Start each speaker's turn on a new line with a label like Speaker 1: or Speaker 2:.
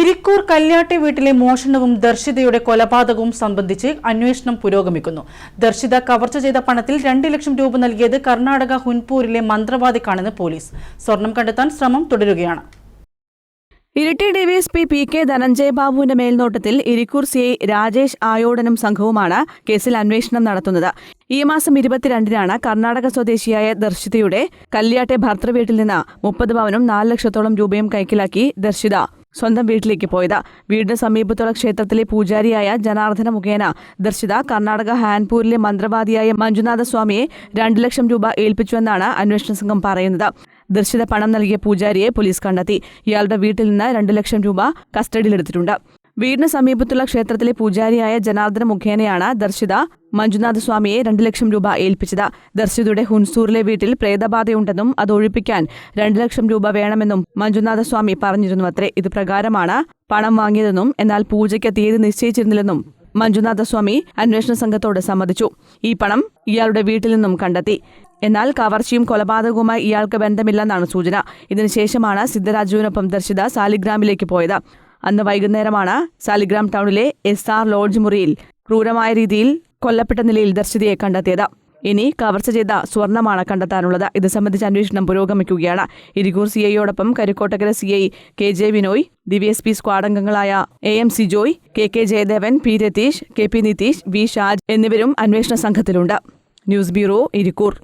Speaker 1: ഇരിക്കൂർ കല്യാട്ടെ വീട്ടിലെ മോഷണവും ദർശിതയുടെ കൊലപാതകവും സംബന്ധിച്ച് അന്വേഷണം പുരോഗമിക്കുന്നു. ദർശിത കവർച്ച ചെയ്ത പണത്തിൽ രണ്ട് ലക്ഷം രൂപ നൽകിയത് കർണാടക ഹുൻപൂരിലെ മന്ത്രവാദിക്കാണെന്ന് പോലീസ്. സ്വർണം കണ്ടെത്താൻ ശ്രമം തുടരുകയാണ്.
Speaker 2: Iritty DYSP P K Dhananjay ബാബുവിന്റെ മേൽനോട്ടത്തിൽ ഇരിക്കൂർ സി ഐ രാജേഷ് ആയോടനും സംഘവുമാണ് കേസിൽ അന്വേഷണം നടത്തുന്നത്. ഈ മാസം ഇരുപത്തിരണ്ടിനാണ് കർണാടക സ്വദേശിയായ ദർശിതയുടെ കല്യാട്ടെ ഭർത്തൃവീട്ടിൽ നിന്ന് മുപ്പത് പവനും നാല് ലക്ഷത്തോളം രൂപയും കൈക്കലാക്കി ദർശിത. സ്വന്തം വീട്ടിലേക്ക് പോയത്. വീടിന് സമീപത്തുള്ള ക്ഷേത്രത്തിലെ പൂജാരിയായ ജനാർദ്ദന മുഖേന ദർശിത കർണാടക ഹാൻപൂരിലെ മന്ത്രവാദിയായ മഞ്ജുനാഥ സ്വാമിയെ രണ്ട് ലക്ഷം രൂപ ഏൽപ്പിച്ചുവെന്നാണ് അന്വേഷണ സംഘം പറയുന്നത്. ദർശിത പണം നൽകിയ പൂജാരിയെ പോലീസ് കണ്ടെത്തി. ഇയാളുടെ വീട്ടിൽ നിന്ന് രണ്ട് ലക്ഷം രൂപ കസ്റ്റഡിയിലെടുത്തിട്ടുണ്ട്. വീടിന് സമീപത്തുള്ള ക്ഷേത്രത്തിലെ പൂജാരിയായ ജനാർദ്ദന മുഖേനയാണ് ദർശിത മഞ്ജുനാഥ സ്വാമിയെ രണ്ട് ലക്ഷം രൂപ ഏൽപ്പിച്ചത്. ദർശിതയുടെ ഹുൻസൂറിലെ വീട്ടിൽ പ്രേതബാധയുണ്ടെന്നും അത് ഒഴിപ്പിക്കാൻ രണ്ട് ലക്ഷം രൂപ വേണമെന്നും മഞ്ജുനാഥ സ്വാമി പറഞ്ഞിരുന്നു അത്രേ ഇത് പ്രകാരമാണ് പണം വാങ്ങിയതെന്നും എന്നാൽ പൂജയ്ക്ക് തീയതി നിശ്ചയിച്ചിരുന്നില്ലെന്നും മഞ്ജുനാഥ സ്വാമി അന്വേഷണ സംഘത്തോട് സമ്മതിച്ചു. ഈ പണം ഇയാളുടെ വീട്ടിൽ നിന്നും കണ്ടെത്തി. എന്നാൽ കവർച്ചയും കൊലപാതകവുമായി ഇയാൾക്ക് ബന്ധമില്ലെന്നാണ് സൂചന. ഇതിനുശേഷമാണ് സിദ്ധരാജുവിനൊപ്പം ദർശിത സാലിഗ്രാമിലേക്ക് പോയത്. അന്ന് വൈകുന്നേരമാണ് സാലിഗ്രാം ടൗണിലെ എസ് ആർ ലോഡ്ജ് മുറിയിൽ ക്രൂരമായ രീതിയിൽ കൊല്ലപ്പെട്ട നിലയിൽ ദർശിതയെ കണ്ടെത്തിയത്. ഇനി കവർച്ച ചെയ്ത സ്വർണമാണ് കണ്ടെത്താനുള്ളത്. ഇത് സംബന്ധിച്ച് അന്വേഷണം പുരോഗമിക്കുകയാണ്. Irikkur C ഐയോടൊപ്പം Karikkottakari C I K J Vinoy DYSP squad അംഗങ്ങളായ A M C Joy K K Jayadevan P Ratheesh K P Nitheesh V Shaj എന്നിവരും അന്വേഷണ സംഘത്തിലുണ്ട്. News bureau Irikkur.